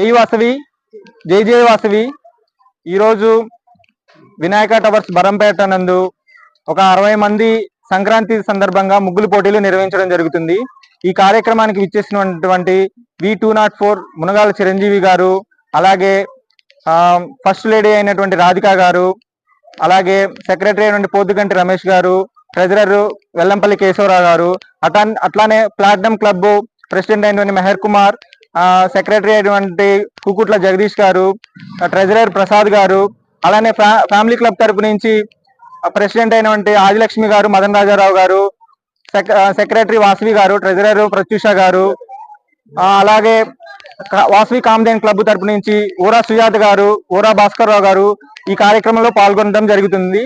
జై వాసవి జై జై వాసవి. ఈరోజు వినాయక టవర్స్ బరంపేట నందు ఒక అరవై మంది సంక్రాంతి సందర్భంగా ముగ్గులు పోటీలు నిర్వహించడం జరుగుతుంది. ఈ కార్యక్రమానికి విచ్చేసినటువంటి V two nought four Munagala Chiranjeevi garu అలాగే ఫస్ట్ లేడీ అయినటువంటి రాధిక గారు అలాగే సెక్రటరీ అయినటువంటి పోతుగంటి రమేష్ గారు ట్రెజరర్ వెల్లంపల్లి కేశవరావు గారు అటా అట్లానే ప్లాటినం క్లబ్ ప్రెసిడెంట్ అయినటువంటి మెహర్ కుమార్ సెక్రటరీ అయినటువంటి కుకుట్ల జగదీష్ గారు ట్రెజరర్ ప్రసాద్ గారు అలానే ఫ్యా- ఫ్యామిలీ క్లబ్ తరపు నుంచి ప్రెసిడెంట్ అయినటువంటి ఆదిలక్ష్మి గారు మదన్ రాజారావు గారు సెక్రటరీ వాసవి గారు ట్రెజరర్ ప్రత్యూష గారు అలాగే వాసవి కామదేన్ క్లబ్ తరపు నుంచి ఊరా సుజాత గారు ఊరా భాస్కర్ రావు గారు ఈ కార్యక్రమంలో పాల్గొనడం జరుగుతుంది.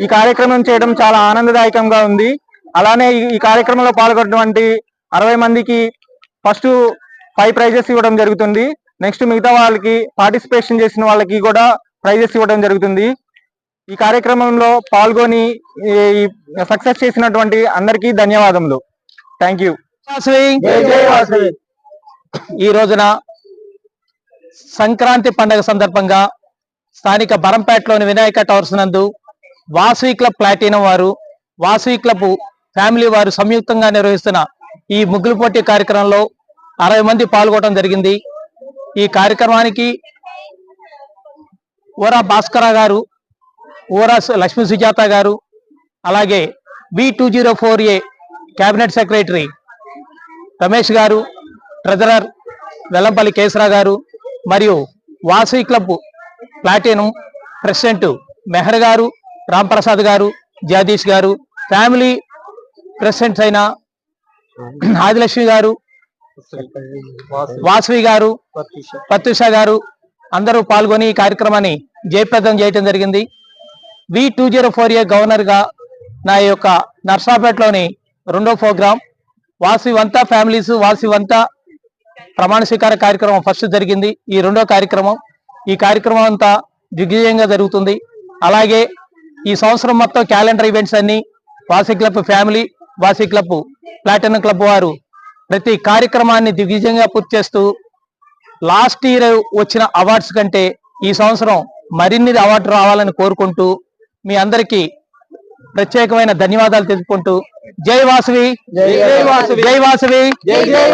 ఈ కార్యక్రమం చేయడం చాలా ఆనందదాయకంగా ఉంది. అలానే ఈ- ఈ కార్యక్రమంలో పాల్గొన్నటువంటి అరవై మందికి ఫస్ట్ ఫైవ్ ప్రైజెస్ ఇవ్వడం జరుగుతుంది. నెక్స్ట్ మిగతా వాళ్ళకి పార్టిసిపేషన్ చేసిన వాళ్ళకి కూడా ప్రైజెస్ ఇవ్వడం జరుగుతుంది. ఈ కార్యక్రమంలో పాల్గొని సక్సెస్ చేసినటువంటి అందరికీ ధన్యవాదములు. థ్యాంక్ యూ ఈ రోజున సంక్రాంతి పండగ సందర్భంగా స్థానిక బరంపేటలోని వినాయక టవర్స్ నందు వాసవి క్లబ్ ప్లాటినం వారు వాసవి క్లబ్ ఫ్యామిలీ వారు సంయుక్తంగా నిర్వహిస్తున్న ఈ ముగ్గులు పోటీ కార్యక్రమంలో అరవై మంది పాల్గొనడం జరిగింది. ఈ కార్యక్రమానికి ఊరా భాస్కర గారు ఊరా లక్ష్మీ సుజాత గారు అలాగే B two zero four A cabinet secretary Ramesh garu treasurer Vellampalli Kesara garu మరియు Vasavi club platinum president Meher garu Ramprasad garu Jagadish గారు ఫ్యామిలీ ప్రెసిడెంట్స్ అయిన ఆదిలక్ష్మి గారు వాసవి గారు ప్రత్యూష గారు అందరూ పాల్గొని ఈ కార్యక్రమాన్ని జయప్రదం చేయడం జరిగింది. V two zero four A గవర్నర్గా నా యొక్క నర్సాపేటలోని రెండో ప్రోగ్రాం వాసి వంతా ఫ్యామిలీస్ వాసి వంతా ప్రమాణ స్వీకార కార్యక్రమం ఫస్ట్ జరిగింది. ఈ రెండో కార్యక్రమం ఈ కార్యక్రమం అంతా దిగ్విజయంగా జరుగుతుంది. అలాగే ఈ సంవత్సరం మొత్తం క్యాలెండర్ ఈవెంట్స్ అన్ని Vasavi club family Vasavi club platinum club వారు ప్రతి కార్యక్రమాన్ని దిగ్విజయంగా పూర్తి చేస్తూ లాస్ట్ ఇయర్ వచ్చిన అవార్డ్స్ కంటే ఈ సంవత్సరం మరిన్ని అవార్డు రావాలని కోరుకుంటూ మీ అందరికీ ప్రత్యేకమైన ధన్యవాదాలు తెలుపుకుంటూ. జై వాసవి. జై వాసవి. జై వాసవి. జై జై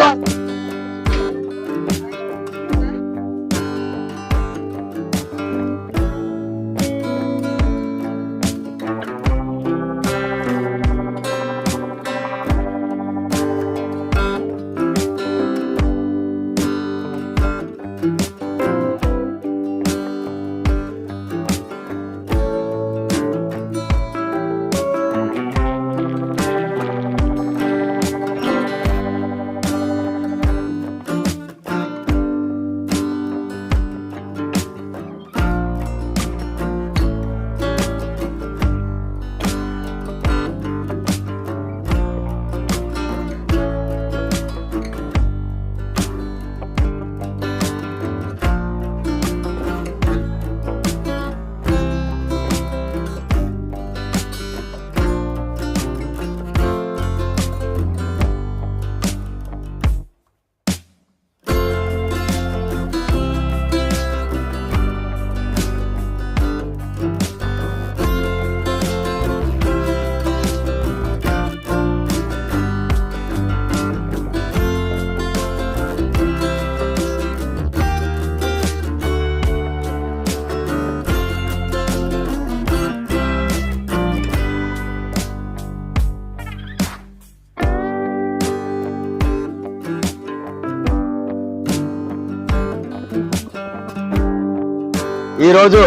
ఈరోజు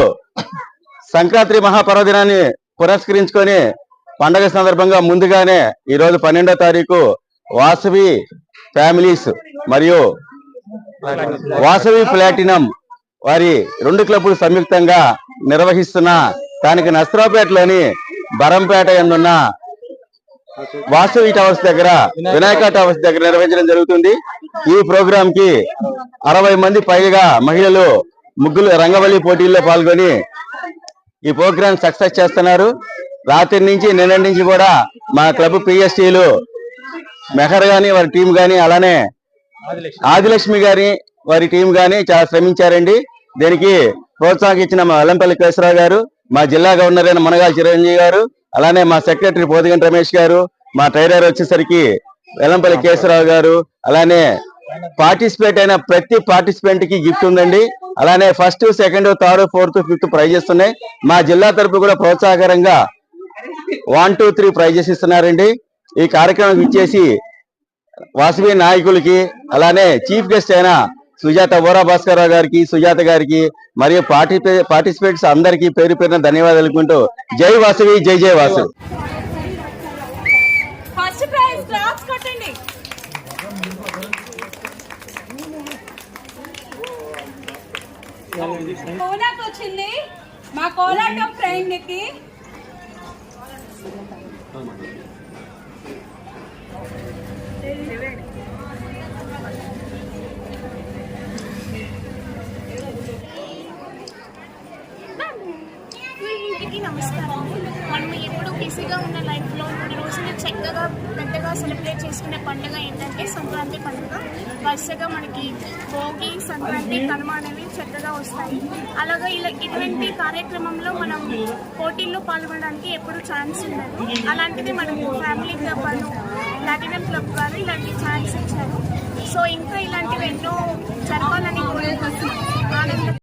సంక్రాంతి మహాపర్వదినాన్ని పురస్కరించుకొని పండగ సందర్భంగా ముందుగానే ఈ రోజు పన్నెండో తారీఖు వాసవి ఫ్యామిలీస్ మరియు వాసవి ప్లాటినం వారి రెండు క్లబ్లు సంయుక్తంగా నిర్వహిస్తున్న దానికి నస్రాపేటలోని బరంపేట ఎందున్న వాసవి టవర్స్ దగ్గర వినాయక టవర్స్ దగ్గర నిర్వహించడం జరుగుతుంది. ఈ ప్రోగ్రాం కి అరవై మంది పైగా మహిళలు ముగ్గులు రంగవల్లి పోటీల్లో పాల్గొని ఈ ప్రోగ్రామ్ సక్సెస్ చేస్తున్నారు. రాత్రి నుంచి నిన్నటి నుంచి కూడా మా క్లబ్ పిఎస్టీలు మెహర్ గాని వారి టీం గాని అలానే ఆదిలక్ష్మి గారి వారి టీం గాని చాలా శ్రమించారండి. దీనికి ప్రోత్సాహించిన మా వెల్లంపల్లి కేశవరావు గారు మా జిల్లా గవర్నర్ అయిన మునగాల చిరంజీవి గారు అలానే మా సెక్రటరీ పోదిగంటి రమేష్ గారు మా ట్రైనర్ వచ్చేసరికి వెల్లంపల్లి కేశవరావు గారు అలానే పార్టిసిపేట్ అయిన ప్రతి పార్టిసిపెంట్కి గిఫ్ట్ ఉందండి. అలానే first second third fourth fifth prizes ఉన్నాయి. మా జిల్లా తరపు కూడా ప్రోత్సాహకరంగా వన్ టూ త్రీ ప్రైజెస్ ఇస్తున్నారండి. ఈ కార్యక్రమం ఇచ్చేసి వాసవి నాయకులకి అలానే చీఫ్ గెస్ట్ అయిన సుజాత బోరా భాస్కర్ గారికి సుజాత గారికి మరియు పార్టీ పార్టిసిపేట్స్ అందరికీ పేరు పేరున ధన్యవాదాలు జై వాసవి జై జై వాసవి. కోలాట్ వచ్చింది. మా కోలాటం ఫ్రెండ్కి వీళ్ళకి నమస్కారం మనం ఎప్పుడు బిజీగా ఉన్న లైఫ్లో ఈ రోజున చక్కగా పెద్దగా సెలబ్రేట్ చేసుకునే పండుగ ఏంటంటే సంక్రాంతి పండుగ. వరుసగా మనకి భోగి సంక్రాంతి కనుమ అనేవి చక్కగా వస్తాయి. అలాగే ఇలా ఇటువంటి కార్యక్రమంలో మనం పోటీల్లో పాల్గొనడానికి ఎప్పుడు ఛాన్స్ ఉండదు. అలాంటిది మనకు ఫ్యామిలీ క్లబ్ వాళ్ళు ప్లాటినం క్లబ్ గారు ఇలాంటి ఛాన్స్ ఇచ్చారు. సో ఇంకా ఇలాంటివి ఎన్నో జరపాలని కోరుకుంటున్నాను